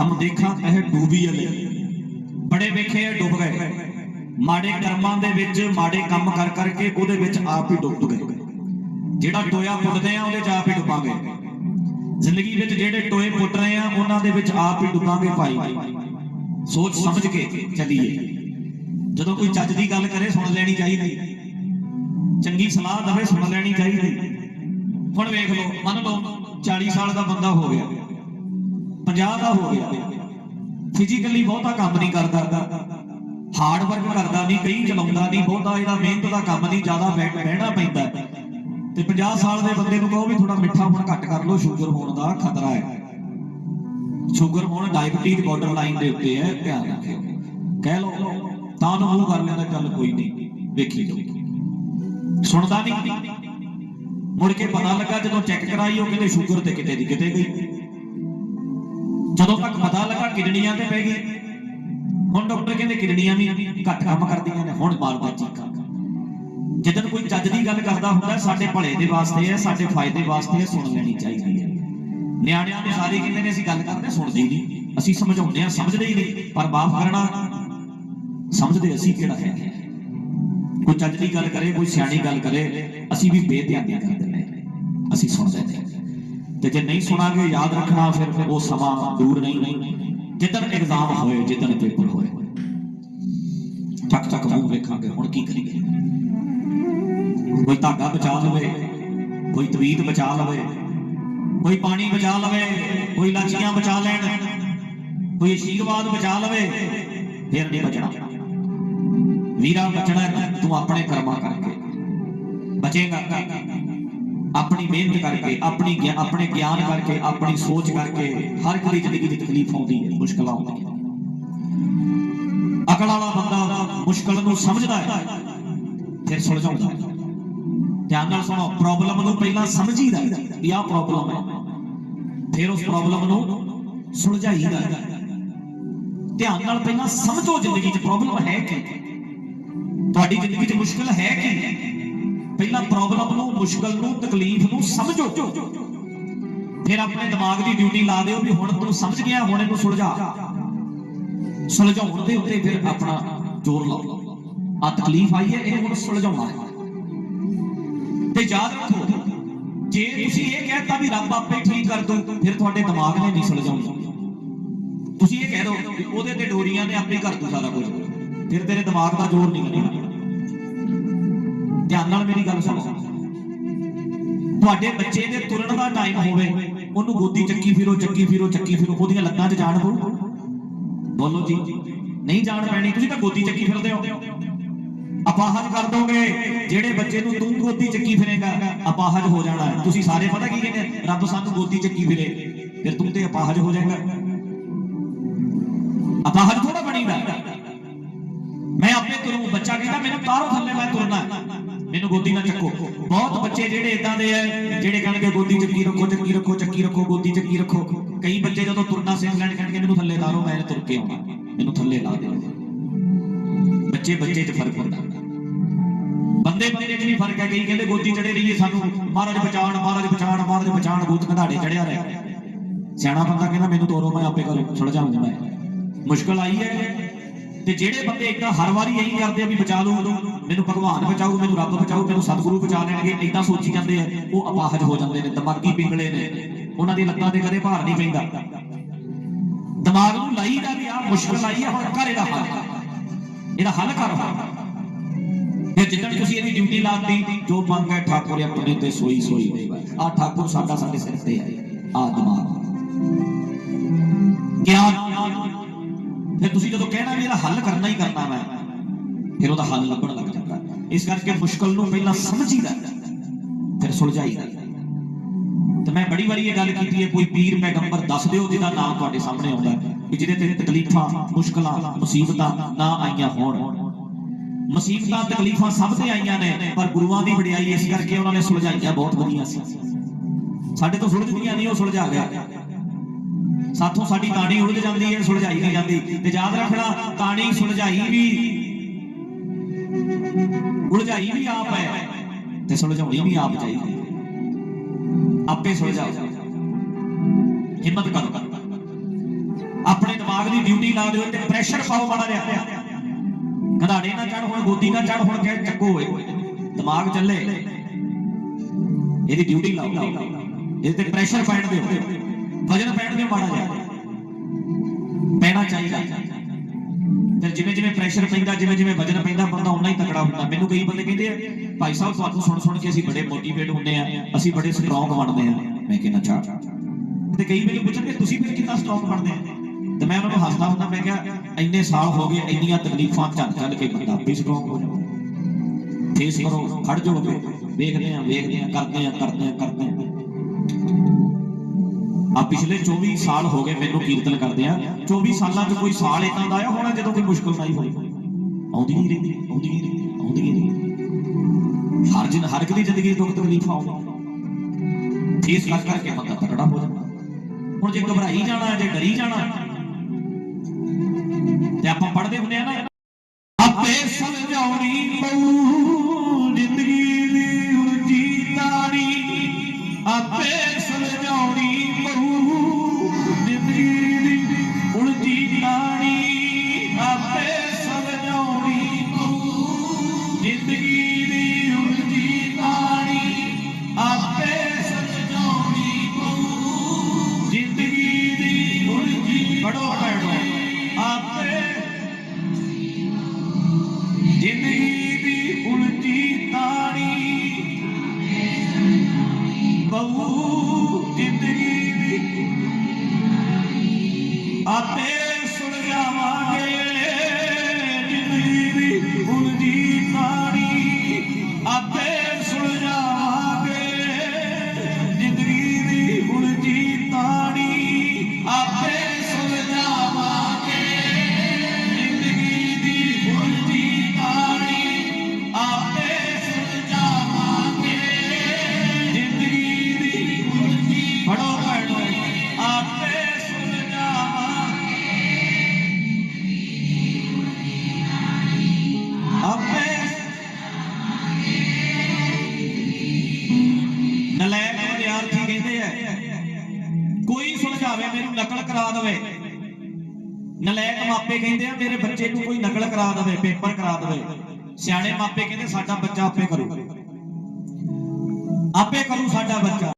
ਹਮ ਦੇਖਾ ਇਹ ਡੂਬੀ ਅਲੇ ਬੜੇ ਵੇਖੇ ਇਹ ਡੁੱਬ ਗਏ। ਮਾੜੇ ਕਰਮਾਂ ਦੇ ਵਿੱਚ ਮਾੜੇ ਕੰਮ ਕਰ ਕਰਕੇ ਉਹਦੇ ਵਿੱਚ ਆਪ ਹੀ ਡੁੱਬ ਗਏ। ਜਿਹੜਾ ਟੋਇਆ ਪੁੱਟਦੇ ਆ, ਉਹਦੇ ਚ ਆਪ ਹੀ ਡੁੱਬਾਂਗੇ। ਜ਼ਿੰਦਗੀ ਵਿੱਚ ਜਿਹੜੇ ਟੋਏ ਪੁੱਟ ਰਹੇ ਆ, ਉਹਨਾਂ ਦੇ ਵਿੱਚ ਆਪ ਹੀ ਡੁੱਬਾਂਗੇ ਭਾਈ। ਸੋਚ ਸਮਝ ਕੇ ਚੱਲੀਏ। ਜਦੋਂ ਕੋਈ ਚੱਜ ਦੀ ਗੱਲ ਕਰੇ, ਸੁਣ ਲੈਣੀ ਚਾਹੀਦੀ। ਚੰਗੀ ਸਲਾਹ ਦਵੇ, ਸੁਣ ਲੈਣੀ ਚਾਹੀਦੀ। ਹੁਣ ਵੇਖ ਲਓ, ਮੰਨ ਲਓ 40 ਸਾਲ ਦਾ ਬੰਦਾ ਹੋ ਗਿਆ। 50 ਦਾ ਹੋ ਗਿਆ। ਫਿਜ਼ੀਕਲੀ ਬਹੁਤਾ ਕੰਮ ਨਹੀਂ ਕਰਦਾ। ਹਾਰਡ ਵਰਕ ਕਰਦਾ ਨਹੀਂ, ਕਈ ਚਲਾਉਂਦਾ ਨਹੀਂ, ਬਹੁਤਾ ਇਹਦਾ ਮਿਹਨਤ ਦਾ ਕੰਮ ਨਹੀਂ, ਜ਼ਿਆਦਾ ਬਹਿਣਾ ਪੈਂਦਾ। ਤੇ 50 ਸਾਲ ਦੇ ਬੰਦੇ ਨੂੰ ਕਹੋ ਵੀ ਥੋੜਾ ਮਿੱਠਾ ਹੁਣ ਘੱਟ ਕਰ ਲਓ ਸ਼ੂਗਰ ਹੋਣ ਦਾ ਖਤਰਾ ਹੈ। ਸ਼ੂਗਰ ਹੁਣ ਡਾਇਬੀਟੀਜ਼ ਬਾਰਡਰ ਲਾਈਨ ਦੇ ਉੱਤੇ ਹੈ, ਧਿਆਨ ਰੱਖਿਓ। ਕਹਿ ਲਓ, ਤਾਂ ਨੂੰ ਮੂੰਹ ਕਰ ਲੈਂਦਾ, ਚੱਲ ਕੋਈ ਨਹੀਂ, ਵੇਖੀ ਜਾਓ। ਸੁਣਦਾ ਨਹੀਂ। ਮੁੜ ਕੇ ਪਤਾ ਲੱਗਾ ਜਦੋਂ ਚੈੱਕ ਕਰਾਈ, ਉਹ ਕਹਿੰਦੇ ਸ਼ੂਗਰ ਤੇ ਕਿਤੇ ਦੀ ਕਿਤੇ ਗਈ। ਜਦੋਂ ਤੱਕ ਪਤਾ ਲੱਗਾ ਕਿਡਨੀਆਂ ਤੇ ਪੈ ਗਈ, ਹੁਣ ਡਾਕਟਰ ਕਹਿੰਦੇ ਕਿਡਨੀਆਂ ਵੀ ਘੱਟ ਕੰਮ ਕਰਦੀਆਂ ਨੇ, ਹੁਣ ਮਾਰਦਾ ਚੀਕਾਂ ਜਦੋਂ ਕੋਈ ਚੱਜ ਦੀ ਗੱਲ ਕਰਦਾ ਹੁੰਦਾ, ਸਾਡੇ ਭਲੇ ਦੇ ਵਾਸਤੇ ਹੈ, ਸਾਡੇ ਫਾਇਦੇ ਵਾਸਤੇ ਹੈ, ਸੁਣ ਲੈਣੀ ਚਾਹੀਦੀ ਹੈ। ਨਿਆਣਿਆਂ ਨੂੰ ਸਾਰੇ ਕਹਿੰਦੇ ਨੇ ਅਸੀਂ ਗੱਲ ਕਰਦੇ, ਸੁਣਦੇ ਹੀ ਨਹੀਂ। ਅਸੀਂ ਸਮਝਾਉਂਦੇ ਆ ਸਮਝਦੇ ਹੀ ਨਹੀਂ, ਪਰ ਮਾਫ ਕਰਨਾ, ਸਮਝਦੇ ਅਸੀਂ ਕਿਹੜਾ ਹੈ। ਕੋਈ ਚੱਜ ਦੀ ਗੱਲ ਕਰੇ, ਕੋਈ ਸਿਆਣੀ ਗੱਲ ਕਰੇ, ਅਸੀਂ ਵੀ ਬੇਧਿਆਨੀ ਕਰ ਦਿੰਦੇ ਹਾਂ। ਅਸੀਂ ਸੁਣਦੇ ਨਹੀਂ ਤੇ ਜੇ ਨਹੀਂ ਸੁਣਾਂਗੇ, ਯਾਦ ਰੱਖਣਾ ਫਿਰ ਉਹ ਸਮਾਂ ਦੂਰ ਨਹੀਂ। ਜਿੱਦਣ ਐਗਜ਼ਾਮ ਹੋਏ, ਜਿੱਦਣ ਪੇਪਰ ਹੋਏ। ਚੱਕ ਚੱਕ ਮੂੰਹ ਵੇਖਾਂਗੇ, ਹੁਣ ਕੀ ਕਰੀਏ? ਕੋਈ ਧਾਗਾ ਬਚਾ ਲਵੇ, ਕੋਈ ਤਵੀਤ ਬਚਾ ਲਵੇ, ਕੋਈ ਪਾਣੀ ਬਚਾ ਲਵੇ, ਕੋਈ ਲਾਚੀਆਂ ਬਚਾ ਲੈਣ, ਕੋਈ ਅਸ਼ੀਰਵਾਦ ਬਚਾ ਲਵੇ, ਫਿਰ ਨਹੀਂ ਬਚਣਾ। ਵੀਰਾ ਬਚਣਾ ਤੂੰ ਆਪਣੇ ਕਰਮਾਂ ਕਰਕੇ ਬਚੇਗਾ। ਆਪਣੀ ਮਿਹਨਤ ਕਰਕੇ, ਆਪਣੀ ਗਿਆ- ਆਪਣੇ ਗਿਆਨ ਕਰਕੇ, ਆਪਣੀ ਸੋਚ ਕਰਕੇ ਹਰ ਇੱਕ ਦੀ ਜ਼ਿੰਦਗੀ ਦੀ ਤਕਲੀਫ ਆਉਂਦੀ ਹੈ, ਮੁਸ਼ਕਲਾਂ ਆਉਂਦੀਆਂ ਅਕਲ ਵਾਲਾ ਬੰਦਾ ਮੁਸ਼ਕਲ ਨੂੰ ਸਮਝਦਾ ਹੈ, ਫਿਰ ਸੁਲਝਾਉਂਦਾ ਹੈ। ਧਿਆਨ ਨਾਲ ਸੁਣੋ ਪ੍ਰੋਬਲਮ ਨੂੰ ਪਹਿਲਾਂ ਸਮਝੀਦਾ ਹੈ ਵੀ ਆਹ ਪ੍ਰੋਬਲਮ ਹੈ। ਫਿਰ ਉਸ ਪ੍ਰੋਬਲਮ ਨੂੰ ਸੁਲਝਾਈਦਾ ਧਿਆਨ ਨਾਲ ਪਹਿਲਾਂ ਸਮਝੋ ਜ਼ਿੰਦਗੀ 'ਚ ਪ੍ਰੋਬਲਮ ਹੈ ਕੀ। ਤੁਹਾਡੀ ਜ਼ਿੰਦਗੀ 'ਚ ਮੁਸ਼ਕਲ ਹੈ ਕੀ? ਪਹਿਲਾਂ ਪ੍ਰੋਬਲਮ ਨੂੰ, ਮੁਸ਼ਕਲ ਨੂੰ, ਤਕਲੀਫ ਨੂੰ ਸਮਝੋ। ਫਿਰ ਆਪਣੇ ਦਿਮਾਗ ਦੀ ਡਿਊਟੀ ਲਾ ਦਿਓ ਵੀ ਹੁਣ ਤੂੰ ਸਮਝ ਗਿਆ, ਹੁਣ ਇਹਨੂੰ ਸੁਲਝਾ। ਸੁਲਝਾਉਣ ਦੇ ਉੱਤੇ ਫਿਰ ਆਪਣਾ ਜ਼ੋਰ ਲਾਓ। ਆ ਤਕਲੀਫ ਆਈ ਹੈ, ਇਹ ਹੁਣ ਸੁਲਝਾਉਣਾ ਹੈ। ਤੇ ਯਾਦ ਰੱਖੋ, ਜੇ ਤੁਸੀਂ ਇਹ ਕਹਿਤਾ ਵੀ ਰੱਬ ਆਪੇ ਠੀਕ ਕਰ ਦੂ ਫਿਰ ਤੁਹਾਡੇ ਦਿਮਾਗ ਨੇ ਨਹੀਂ ਸੁਲਝਾਉਣਾ। ਤੁਸੀਂ ਇਹ ਕਹਿ ਦੋ ਉਹਦੇ ਤੇ ਡੋਰੀਆਂ ਨੇ ਆਪੇ ਕਰ ਦੂ ਸਾਰਾ ਕੁਝ। ਫਿਰ ਤੇਰੇ ਦਿਮਾਗ ਦਾ ਜ਼ੋਰ ਨਹੀਂ ਲੱਗਣਾ। ਧਿਆਨ ਨਾਲ ਮੇਰੀ ਗੱਲ ਸੁਣੋ। ਤੁਹਾਡੇ ਬੱਚੇ ਦੇ ਤੁਰਨ ਦਾ ਟਾਈਮ ਹੋਵੇ, ਉਹਨੂੰ ਗੋਦੀ ਚੱਕੀ ਫਿਰੋ ਚੱਕੀ ਫਿਰੋ ਚੱਕੀ ਫਿਰੋ, ਉਹਦੀਆਂ ਲੱਤਾਂ 'ਚ ਜਾਣ ਪਊ। ਬੋਲੋ ਜੀ, ਨਹੀਂ ਜਾਣ ਪੈਣੀ, ਤੁਸੀਂ ਤਾਂ ਗੋਦੀ ਚੱਕੀ ਫਿਰਦੇ ਹੋ। ਅਪਾਹਜ ਕਰ ਦੋਗੇ, ਜਿਹੜੇ ਬੱਚੇ ਨੂੰ ਤੂੰ ਗੋਦੀ ਚੱਕੀ ਫਿਰੇਗਾ ਅਪਾਹਜ ਹੋ ਜਾਣਾ। ਤੁਸੀਂ ਸਾਰੇ ਪਤਾ ਕੀ ਕਹਿੰਦੇ ਰੱਬ ਸਾਨੂੰ ਗੋਦੀ ਚੱਕੀ ਫਿਰੇ, ਫਿਰ ਤੂੰ ਤੇ ਅਪਾਹਜ ਹੋ ਜਾਏਗਾ। ਅਪਾਹਜ ਥੋੜਾ ਬਣੀਦਾ। ਮੈਂ ਆਪੇ ਤੁਰੂ, ਬੱਚਾ ਕਹਿੰਦਾ, ਮੈਨੂੰ ਤਾਰੋ ਥੱਲੇ ਮੈਂ ਤੁਰਨਾ। ਮੈਨੂੰ ਗੋਦੀ ਨਾ ਚੱਕੋ। ਬਹੁਤ ਬੱਚੇ ਜਿਹੜੇ ਇਦਾਂ ਦੇ ਐ, ਜਿਹੜੇ ਕਹਿਣਗੇ ਗੋਦੀ ਚੱਕੀ ਰੱਖੋ ਚੱਕੀ ਰੱਖੋ ਚੱਕੀ ਰੱਖੋ, ਗੋਦੀ ਚੱਕੀ ਰੱਖੋ। ਕਈ ਬੱਚੇ ਜਦੋਂ ਤੁਰਨਾ ਸਿੱਖ ਲੈਣ ਕਹਿਣਗੇ, ਮੈਨੂੰ ਥੱਲੇ ਤਾਰੋ ਮੈਂ ਤੁਰ ਕੇ ਆਉਣਾ। ਮੈਨੂੰ ਥੱਲੇ ਲਾ ਦਿਓ। ਬੱਚੇ ਬੱਚੇ 'ਚ ਫ਼ਰਕ ਹੁੰਦਾ। ਬੰਦੇ ਬੰਦੇ 'ਚ ਵੀ ਫ਼ਰਕ ਹੈ ਕਈ ਕਹਿੰਦੇ ਗੋਦੀ ਚੜੇ ਰਹੀਏ ਸਾਨੂੰ। ਮਹਾਰਾਜ ਬਚਾਉਣ ਮਹਾਰਾਜ ਬਚਾਉਣ ਮਹਾਰਾਜ ਬਚਾਉਣ ਗੂਤ ਕਢਾੜੇ ਚੜਿਆ ਰਿਹਾ। ਸਿਆਣਾ ਬੰਦਾ ਕਹਿੰਦਾ, ਮੈਨੂੰ ਤੋਰੋ, ਮੈਂ ਆਪੇ ਕਰੂੰ ਸੁਲਝਾਉਂਗਾ ਜਾਊਂਗਾ ਮੁਸ਼ਕਲ ਆਈ ਹੈ ਤੇ ਜਿਹੜੇ ਬੰਦੇ ਇਦਾਂ ਹਰ ਵਾਰੀ ਇਹੀ ਕਰਦੇ ਆ ਵੀ ਬਚਾ ਲਓ ਮੈਨੂੰ ਭਗਵਾਨ ਬਚਾਓ, ਮੈਨੂੰ ਰੱਬ ਬਚਾਓ, ਮੈਨੂੰ ਸਤਿਗੁਰੂ ਬਚਾ ਲੈਣਗੇ ਇਦਾਂ ਸੋਚੀ ਜਾਂਦੇ ਆ, ਉਹ ਅਪਾਹਜ ਹੋ ਜਾਂਦੇ ਨੇ, ਦਿਮਾਗੀ ਪਿੰਗਲੇ ਨੇ, ਉਹਨਾਂ ਦੀ ਲੱਤਾਂ ਤੇ ਕਦੇ ਭਾਰ ਨਹੀਂ ਪੈਂਦਾ। ਦਿਮਾਗ ਨੂੰ ਲਾਈਦਾ ਵੀ ਆ, ਮੁਸ਼ਕਲ ਆਈ ਆ, ਹੁਣ ਕਰ ਇਹਦਾ ਹੱਲ। ਇਹਦਾ ਹੱਲ ਕਰ ਫਿਰ ਜਿੱਦਣ ਤੁਸੀਂ ਇਹਦੀ ਡਿਊਟੀ ਲਾਤੀ, ਜੋ ਮੰਗ ਹੈ ਠਾਕੁਰ ਆਪਣੇ ਤੇ ਸੋਈ ਸੋਈ ਦੇਵਾ ਆ ਠਾਕੁਰ ਸਾਡਾ ਸਾਡੇ ਸਿਰ ਤੇ ਹੈ ਆ ਦਿਮਾਗ। ਗਿਆਨ। ਫਿਰ ਤੁਸੀਂ ਜਦੋਂ ਕਹਿਣਾ ਵੀ ਇਹਦਾ ਹੱਲ ਕਰਨਾ ਹੀ ਕਰਨਾ ਮੈਂ ਫਿਰ ਉਹਦਾ ਹੱਲ ਲੱਭਣ ਲੱਗ ਜਾਂਦਾ। ਇਸ ਕਰਕੇ ਮੁਸ਼ਕਲ ਨੂੰ ਪਹਿਲਾਂ ਸਮਝੀਦਾ, ਫਿਰ ਸੁਲਝਾਈਦਾ। ਤੇ ਮੈਂ ਬੜੀ ਵਾਰੀ ਇਹ ਗੱਲ ਕੀਤੀ ਹੈ, ਕੋਈ ਪੀਰ ਪੈਗੰਬਰ ਦੱਸ ਦਿਓ ਜਿਹਦਾ ਨਾਮ ਤੁਹਾਡੇ ਸਾਹਮਣੇ ਆਉਂਦਾ ਹੈ ਕਿ ਜਿਹਦੇ ਤੇ ਤਕਲੀਫਾਂ, ਮੁਸ਼ਕਲਾਂ, ਮੁਸੀਬਤਾਂ ਨਾ ਆਈਆਂ ਹੋਣ। ਮੁਸੀਬਤਾਂ, ਤਕਲੀਫਾਂ ਸਭ ਤੇ ਆਈਆਂ ਨੇ, ਪਰ ਗੁਰੂਆਂ ਦੀ ਵਡਿਆਈ ਇਸ ਕਰਕੇ ਉਹਨਾਂ ਨੇ ਸੁਲਝਾਈਆਂ ਬਹੁਤ ਵਧੀਆ ਸੀ। ਸਾਡੇ ਤੋਂ ਸੁਲਝਦੀਆਂ ਨਹੀਂ, ਉਹ ਸੁਲਝਾ ਗਿਆ। ਸਾਥੋਂ ਸਾਡੀ ਤਾਣੀ ਉਲਝ ਜਾਂਦੀ ਹੈ, ਸੁਲਝਾਈ ਨਹੀਂ ਜਾਂਦੀ। ਤੇ ਯਾਦ ਰੱਖਣਾ ਕਹਾਣੀ ਸੁਲਝਾਈ ਵੀ ਉਲਝਾਈ ਵੀ ਆਪ ਹੈ ਤੇ ਸੁਲਝਾਉਣੀ ਵੀ ਆਪ ਚਾਹੀਦੀ ਆਪੇ ਸੁਲਝਾਓ। ਹਿੰਮਤ ਕਰੋ। ਆਪਣੇ ਦਿਮਾਗ ਦੀ ਡਿਊਟੀ ਲਾ ਦਿਓ ਤੇ ਪ੍ਰੈਸ਼ਰ ਪਾਓ ਮਾੜਾ ਜਿਹਾ। ਘਰਾੜੇ ਨਾ ਚੜ ਹੁਣ, ਗੋਦੀ ਨਾ ਚੜ ਹੁਣ ਕਹਿ ਚੱਕੋ ਓਏ। ਦਿਮਾਗ ਚੱਲੇ। ਇਹਦੀ ਡਿਊਟੀ ਲਾਓ। ਇਹਦੇ ਤੇ ਪ੍ਰੈਸ਼ਰ ਪੈਣ ਦਿਓ। ਵਜਨ ਪੈਣ ਦਿਓ ਮਾੜਾ ਜਿਹਾ। ਪੈਣਾ ਚਾਹੀਦਾ। ਫਿਰ ਜਿਵੇਂ ਜਿਵੇਂ ਪ੍ਰੈਸ਼ਰ ਪੈਂਦਾ, ਜਿਵੇਂ ਜਿਵੇਂ ਵਜਨ ਪੈਂਦਾ ਬੰਦਾ ਉਨਾ ਹੀ ਤਕੜਾ ਹੁੰਦਾ। ਮੈਨੂੰ ਕਈ ਬੰਦੇ ਕਹਿੰਦੇ ਆ, ਭਾਈ ਸਾਹਿਬ, ਤੁਹਾਨੂੰ ਸੁਣ ਸੁਣ ਕੇ ਅਸੀਂ ਬੜੇ ਮੋਟੀਵੇਟ ਹੁੰਦੇ ਆ। ਅਸੀਂ ਬੜੇ ਸਟਰੋਂਗ ਬਣਦੇ ਆ। ਮੈਂ ਕਹਿੰਦਾ ਚਾ ਤੇ ਕਈ ਮੈਨੂੰ ਪੁੱਛਣਗੇ, ਤੁਸੀਂ ਫਿਰ ਕਿੰਨਾ ਸਟਰੋਂਗ ਬਣਦੇ ਆ? ਤੇ ਮੈਂ ਉਹਨਾਂ ਨੂੰ ਹੱਸਦਾ ਹੁੰਦਾ, ਮੈਂ ਕਿਹਾ, ਇੰਨੇ ਸਾਲ ਹੋ ਗਏ, ਇੰਨੀਆਂ ਤਕਲੀਫਾਂ ਚੱਲ ਚੱਲ ਕੇ ਬੰਦਾ ਆਪੇ ਸਟਰੋਂਗ ਹੋ ਜਾਂਦਾ ਫੇਸ ਕਰੋ, ਖੜ ਜਾਓ ਵੇਖਦੇ ਆ ਵੇਖਦੇ ਆ, ਕਰਦੇ ਆ ਕਰਦੇ ਆ ਕਰਦੇ ਆ। ਆ ਪਿਛਲੇ 24 ਸਾਲ ਹੋ ਗਏ ਮੈਨੂੰ ਕੀਰਤਨ ਕਰਦੇ ਆ। 24 ਸਾਲਾਂ 'ਚ ਕੋਈ ਸਾਲ ਇਦਾਂ ਦਾ ਆਇਆ ਹੋਣਾ ਜਦੋਂ ਕੋਈ ਮੁਸ਼ਕਲ ਨਹੀਂ ਹੋਈ ਆਉਂਦੀ ਨਹੀਂ ਰਹਿੰਦੀ, ਆਉਂਦੀ ਨਹੀਂ ਰਹਿੰਦੀ, ਆਉਂਦੀ ਨਹੀਂ ਰਹਿੰਦੀ। ਹਰ ਜਨ, ਹਰ ਇੱਕ ਦੀ ਜ਼ਿੰਦਗੀ 'ਚ ਦੁੱਖ ਤਕਲੀਫਾਂ ਆਉਂਦੀਆਂ। ਫੇਸ ਕਰ ਕਰਕੇ ਬੰਦਾ ਤਕੜਾ ਹੋ ਜਾਂਦਾ। ਹੁਣ ਜੇ ਘਬਰਾਈ ਜਾਣਾ, ਜੇ ਡਰੀ ਜਾਣਾ, ਤੇ ਆਪਾਂ ਪੜ੍ਹਦੇ ਹੁੰਦੇ ਆ ਨਾ, ਆਪੇ ਸਮਝਾਉਣੀ ਪਊ। ਉਲਝੀ ਪੜੋ ਪੜੋ ਆਪੇ ਜ਼ਿੰਦਗੀ ਦੀ ਉਲਟੀ ਤਾਣੀ ਬਹੁ ਜ਼ਿੰਦਗੀ ਦੀ ਕੋਈ ਸੁਲਝਾਵੇ ਮੈਨੂੰ ਨਕਲ ਕਰਾ ਦੇਵੇ। ਨਲਾਇਕ ਮਾਪੇ ਕਹਿੰਦੇ ਆ, ਮੇਰੇ ਬੱਚੇ ਨੂੰ ਕੋਈ ਨਕਲ ਕਰਾ ਦੇਵੇ, ਪੇਪਰ ਕਰਾ ਦੇਵੇ। ਸਿਆਣੇ ਮਾਪੇ ਕਹਿੰਦੇ, ਸਾਡਾ ਬੱਚਾ ਆਪੇ ਕਰੂ। ਆਪੇ ਕਰੂ ਸਾਡਾ ਬੱਚਾ।